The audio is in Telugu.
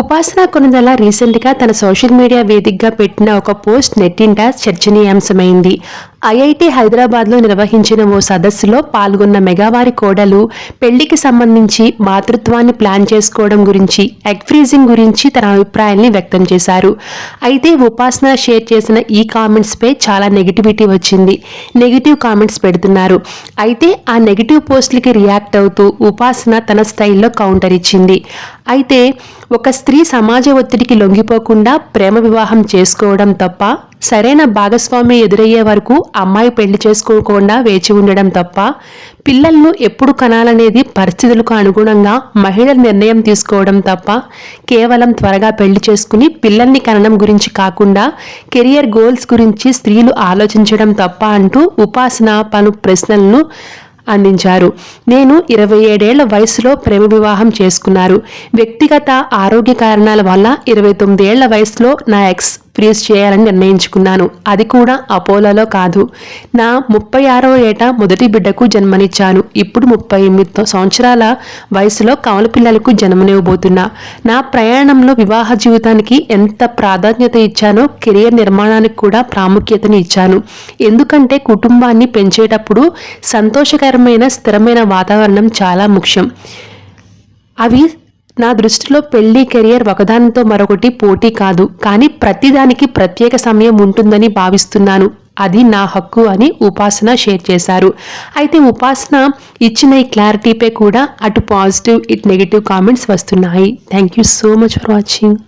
ఉపాసన కొనుదల రీసెంట్గా తన సోషల్ మీడియా వేదికగా పెట్టిన ఒక పోస్ట్ నెట్టింట చర్చనీయాంశమైంది. ఐఐటి హైదరాబాద్లో నిర్వహించిన ఓ సదస్సులో పాల్గొన్న మెగావారి కోడలు పెళ్ళికి సంబంధించి మాతృత్వాన్ని ప్లాన్ చేసుకోవడం గురించి ఎగ్ ఫ్రీజింగ్ గురించి తన అభిప్రాయాల్ని వ్యక్తం చేశారు. అయితే ఉపాసన షేర్ చేసిన ఈ కామెంట్స్పై చాలా నెగిటివిటీ వచ్చింది. నెగిటివ్ కామెంట్స్ పెడుతున్నారు. అయితే ఆ నెగిటివ్ పోస్టులకి రియాక్ట్ అవుతూ ఉపాసన తన స్టైల్లో కౌంటర్ ఇచ్చింది. అయితే ఒక స్త్రీ సమాజ ఒత్తిడికి లొంగిపోకుండా ప్రేమ వివాహం చేసుకోవడం తప్ప సరైన భాగస్వామి ఎదురయ్యే వరకు అమ్మాయి పెళ్ళి చేసుకోకుండా వేచి ఉండడం తప్ప పిల్లలను ఎప్పుడు కనాలనేది పరిస్థితులకు అనుగుణంగా మహిళలు నిర్ణయం తీసుకోవడం తప్ప కేవలం త్వరగా పెళ్ళి చేసుకుని పిల్లల్ని కనడం గురించి కాకుండా కెరియర్ గోల్స్ గురించి స్త్రీలు ఆలోచించడం తప్ప అంటూ ఉపాసన పలు ప్రశ్నలను అందించారు. నేను ఇరవై ఏడేళ్ళ వయసులో ప్రేమ వివాహం చేసుకున్నారు. వ్యక్తిగత ఆరోగ్య కారణాల వల్ల ఇరవై తొమ్మిదేళ్ళ వయసులో నా ఎక్స్ ప్రియస్ చేయాలని నిర్ణయించుకున్నాను. అది కూడా అపోలోలో కాదు. నా ముప్పై ఆరవ ఏట మొదటి బిడ్డకు జన్మనిచ్చాను. ఇప్పుడు ముప్పై ఎనిమిది సంవత్సరాల వయసులో కమల పిల్లలకు జన్మనివ్వబోతున్నా. నా ప్రయాణంలో వివాహ జీవితానికి ఎంత ప్రాధాన్యత ఇచ్చానో కెరియర్ నిర్మాణానికి కూడా ప్రాముఖ్యతని ఇచ్చాను. ఎందుకంటే కుటుంబాన్ని పెంచేటప్పుడు సంతోషకరమైన స్థిరమైన వాతావరణం చాలా ముఖ్యం. అవి నా దృష్టిలో పెళ్ళి కెరియర్ ఒకదానితో మరొకటి పోటీ కాదు. కానీ ప్రతిదానికి ప్రత్యేక సమయం ఉంటుందని భావిస్తున్నాను. అది నా హక్కు అని ఉపాసన షేర్ చేశారు. అయితే ఉపాసన ఇచ్చిన ఈ క్లారిటీపై కూడా అటు పాజిటివ్ ఇటు నెగిటివ్ కామెంట్స్ వస్తున్నాయి. Thank you so much for watching.